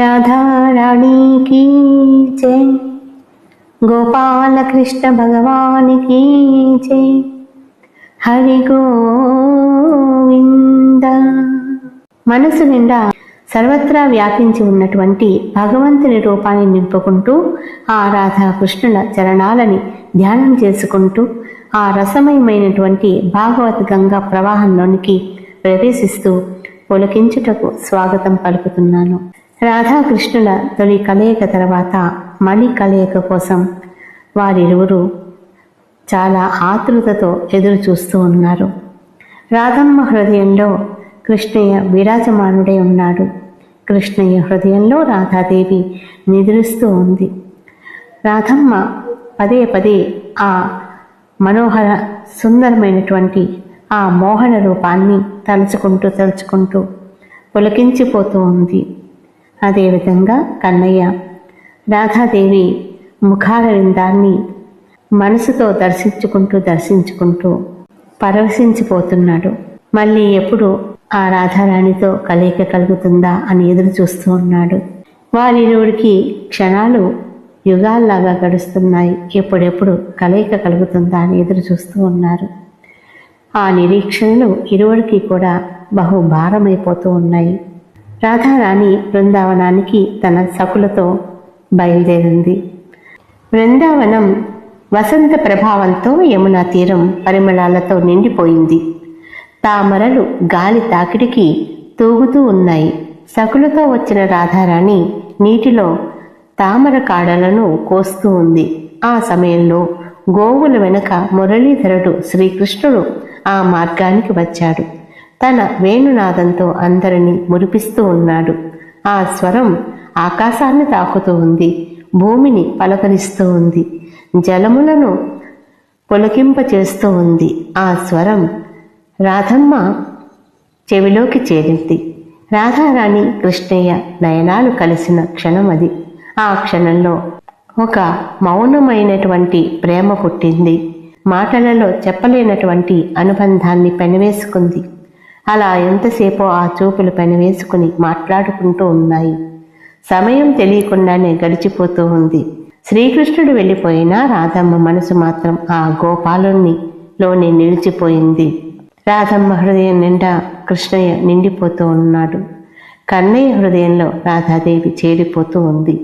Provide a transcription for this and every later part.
Radharani key జై. గోపాలకృష్ణ భగవానికి జై. హరి గోవింద. మనసు నిండా సర్వత్రా వ్యాపించి ఉన్నటువంటి భగవంతుని రూపాన్ని నింపుకుంటూ ఆ రాధాకృష్ణుల చరణాలని ధ్యానం చేసుకుంటూ ఆ రసమయమైనటువంటి భాగవత గంగా ప్రవాహంలోనికి ప్రవేశిస్తూ పులకించుటకు స్వాగతం పలుకుతున్నాను. రాధాకృష్ణుల తొలి కలయిక తర్వాత మణి కలయిక కోసం వారిరువురు చాలా ఆతృతతో ఎదురు చూస్తూ ఉన్నారు. రాధమ్మ హృదయంలో కృష్ణయ్య విరాజమానుడై ఉన్నాడు. కృష్ణయ్య హృదయంలో రాధాదేవి నిద్రిస్తూ ఉంది. రాధమ్మ పదే పదే ఆ మనోహర సుందరమైనటువంటి ఆ మోహన రూపాన్ని తలుచుకుంటూ తలుచుకుంటూ పులకించిపోతూ ఉంది. అదేవిధంగా కన్నయ్య. రాధాదేవి ముఖాల విందాన్ని మనసుతో దర్శించుకుంటూ దర్శించుకుంటూ పరవశించిపోతున్నాడు. మళ్ళీ ఎప్పుడు ఆ రాధారాణితో కలయిక కలుగుతుందా అని ఎదురు చూస్తూ ఉన్నాడు. వారిరువుడికి క్షణాలు యుగాల్లాగా గడుస్తున్నాయి. ఎప్పుడెప్పుడు కలయిక కలుగుతుందా అని ఎదురు చూస్తూ ఉన్నారు. ఆ నిరీక్షణలు ఇరువుడికి కూడా బహు భారమైపోతూ ఉన్నాయి. రాధారాణి బృందావనానికి తన సకులతో బయలుదేరింది. బృందావనం వసంత ప్రభావంతో యమునా తీరం పరిమళాలతో నిండిపోయింది. తామరలు గాలి తాకిడికి తూగుతూ ఉన్నాయి. సకులతో వచ్చిన రాధారాణి నీటిలో తామర కాడలను కోస్తూ ఉంది. ఆ సమయంలో గోవుల వెనక మురళీధరుడు శ్రీకృష్ణుడు ఆ మార్గానికి వచ్చాడు. తన వేణునాదంతో అందరినీ మురిపిస్తూ ఉన్నాడు. ఆ స్వరం ఆకాశాన్ని తాకుతూ ఉంది భూమిని పలకరిస్తూ ఉంది జలములను పులకింప చేస్తూ ఉంది. ఆ స్వరం రాధమ్మ చెవిలోకి చేరింది. రాధారాణి కృష్ణయ్య నయనాలు కలిసిన క్షణం అది. ఆ క్షణంలో ఒక మౌనమైనటువంటి ప్రేమ పుట్టింది. మాటలలో చెప్పలేనటువంటి అనుబంధాన్ని పెనవేసుకుంది. అలా ఎంతసేపో ఆ చూపులు పెనవేసుకుని మాట్లాడుకుంటూ ఉన్నాయి. సమయం తెలియకుండానే గడిచిపోతూ ఉంది. శ్రీకృష్ణుడు వెళ్ళిపోయినా రాధమ్మ మనసు మాత్రం ఆ గోపాలుణ్ణి లోనే నిలిచిపోయింది. రాధమ్మ హృదయం నిండా కృష్ణయ్య నిండిపోతూ ఉన్నాడు. కన్నయ్య హృదయంలో రాధాదేవి చేరిపోతూ ఉంది.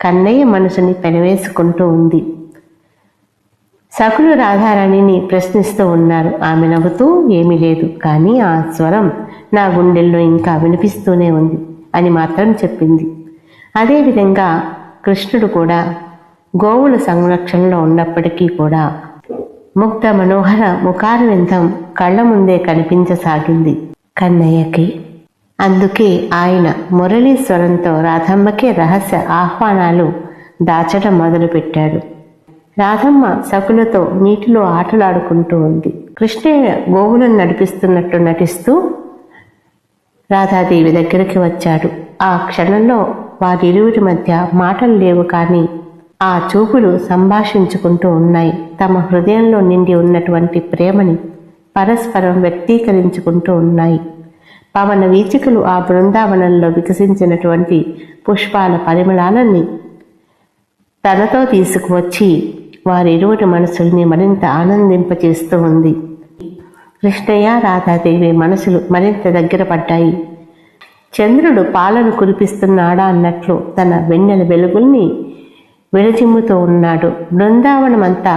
కన్నయ్య మనసుని పెనవేసుకుంటూ ఉంది. సకులు రాధారాణిని ప్రశ్నిస్తూ ఉన్నారు. ఆమె నవ్వుతూ ఏమీ లేదు. కానీ ఆ స్వరం నా గుండెల్లో ఇంకా వినిపిస్తూనే ఉంది అని మాత్రం చెప్పింది. అదేవిధంగా కృష్ణుడు కూడా గోవుల సంరక్షణలో ఉన్నప్పటికీ కూడా ముగ్ధ మనోహర ముఖారవిందం కళ్ళ ముందే కనిపించసాగింది. కన్నయ్యకి అందుకే ఆయన మురళీ స్వరంతో రాధమ్మకే రహస్య ఆహ్వానాలు దాచడం మొదలుపెట్టాడు. రాధమ్మ సకులతో నీటిలో ఆటలాడుకుంటూ ఉంది. కృష్ణయ్య గోవులను నడిపిస్తున్నట్టు నటిస్తూ రాధాదేవి దగ్గరికి వచ్చాడు. ఆ క్షణంలో వారిరువురి మధ్య మాటలు లేవు కానీ ఆ చూపులు సంభాషించుకుంటూ ఉన్నాయి. తమ హృదయంలో నిండి ఉన్నటువంటి ప్రేమని పరస్పరం వ్యక్తీకరించుకుంటూ ఉన్నాయి. పవన వీచికలు ఆ బృందావనంలో వికసించినటువంటి పుష్పాల పరిమళాలని తనతో తీసుకువచ్చి వారిరువురి మనసుల్ని మరింత ఆనందింపచేస్తూ ఉంది. కృష్ణయ్య రాధాదేవి మనసులు మరింత దగ్గర పడ్డాయి. చంద్రుడు పాలను కురిపిస్తున్నాడా అన్నట్లు తన వెన్నెల వెలుగుల్ని విరచిమ్ముతూ ఉన్నాడు. బృందావనమంతా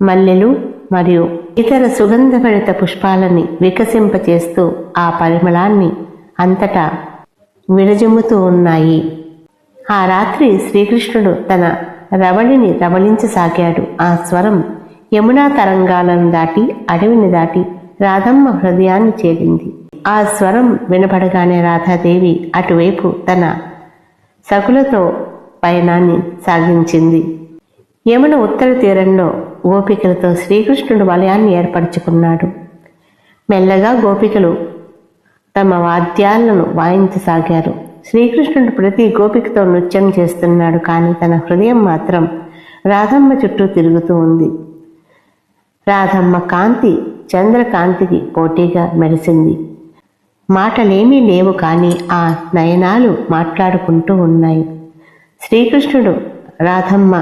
మల్లెలు మరియు ఇతర సుగంధభరిత పుష్పాలని వికసింపచేస్తూ ఆ పరిమళాన్ని అంతటా విరజిమ్ముతూ ఉన్నాయి. ఆ రాత్రి శ్రీకృష్ణుడు తన రవళిని రవళించసాగాడు ఆ స్వరం యమునా తరంగాలను దాటి అడవిని దాటి రాధమ్మ హృదయాన్ని చేరింది. ఆ స్వరం వినపడగానే రాధాదేవి అటువైపు తన సకులతో పయనాన్ని సాగించింది. యమున ఉత్తర తీరంలో గోపికలతో శ్రీకృష్ణుడు వలయాన్ని ఏర్పరచుకున్నాడు. మెల్లగా గోపికలు తమ వాద్యాలను వాయించసాగారు. శ్రీకృష్ణుడు ప్రతి గోపికతో నృత్యం చేస్తున్నాడు కానీ తన హృదయం మాత్రం రాధమ్మ చుట్టూ తిరుగుతూ ఉంది. రాధమ్మ కాంతి చంద్రకాంతికి పోటీగా మెరిసింది. మాటలేమీ లేవు కానీ ఆ నయనాలు మాట్లాడుకుంటూ ఉన్నాయి. శ్రీకృష్ణుడు రాధమ్మ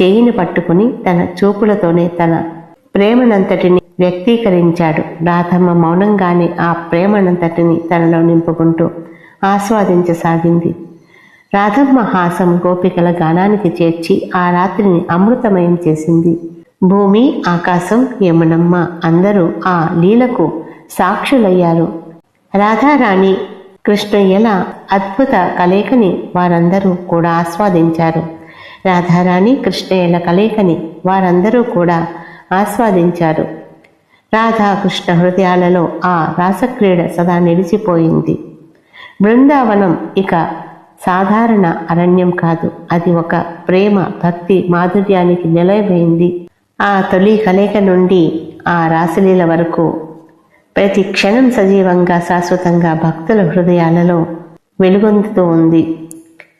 చేయిని పట్టుకుని తన చూపులతోనే తన ప్రేమనంతటిని వ్యక్తీకరించాడు. రాధమ్మ మౌనంగానే ఆ ప్రేమనంతటిని తనలో నింపుకుంటూ ఆస్వాదించసాగింది. రాధమ్మ హాసం గోపికల గానానికి చేర్చి ఆ రాత్రిని అమృతమయం చేసింది. భూమి ఆకాశం యమునమ్మ అందరూ ఆ లీలకు సాక్షులయ్యారు. రాధారాణి కృష్ణయ్యల అద్భుత కలయికని వారందరూ కూడా ఆస్వాదించారు. రాధారాణి కృష్ణయ్యల కలయికని వారందరూ కూడా ఆస్వాదించారు. రాధాకృష్ణ హృదయాలలో ఆ రాసక్రీడ సదా నిలిచిపోయింది. బృందావనం ఇక సాధారణ అరణ్యం కాదు. అది ఒక ప్రేమ భక్తి మాధుర్యానికి నిలయమైంది. ఆ తొలి కలయిక నుండి ఆ రాసలీల వరకు ప్రతి క్షణం సజీవంగా శాశ్వతంగా భక్తుల హృదయాలలో వెలుగొందుతూ ఉంది.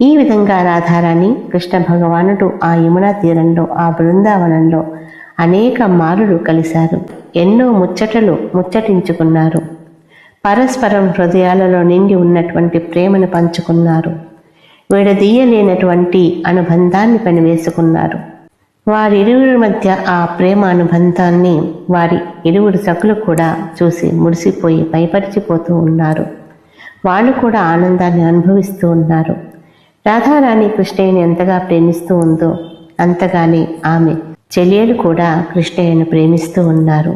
ఈ విధంగా రాధారాణి కృష్ణ భగవానుడు ఆ యమునా తీరంలో ఆ బృందావనంలో అనేక మారులు కలిశారు. ఎన్నో ముచ్చటలు ముచ్చటించుకున్నారు. పరస్పరం హృదయాలలో నిండి ఉన్నటువంటి ప్రేమను పంచుకున్నారు. విడదీయలేనటువంటి అనుబంధాన్ని పనివేసుకున్నారు. వారిరువురి మధ్య ఆ ప్రేమ అనుబంధాన్ని వారి ఇరువురు సకులు కూడా చూసి మురిసిపోయి భయపరిచిపోతూ ఉన్నారు. వాళ్ళు కూడా ఆనందాన్ని అనుభవిస్తూ ఉన్నారు. రాధారాణి కృష్ణయ్యని ఎంతగా ప్రేమిస్తూ ఉందో అంతగానే ఆమె చెల్లెలు కూడా కృష్ణయ్యను ప్రేమిస్తూ ఉన్నారు.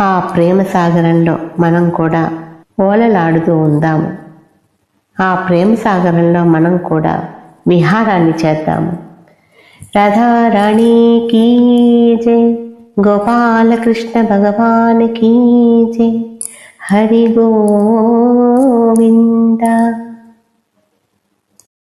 ఆ ప్రేమ సాగరంలో మనం కూడా ఓలలాడుతూ ఉందాము. ఆ ప్రేమ సాగరంలో మనం కూడా విహారాన్ని చేద్దాము. రాధారాణి కీ జై గోపాలకృష్ణ భగవాన్ కీ జై హరి గోవింద.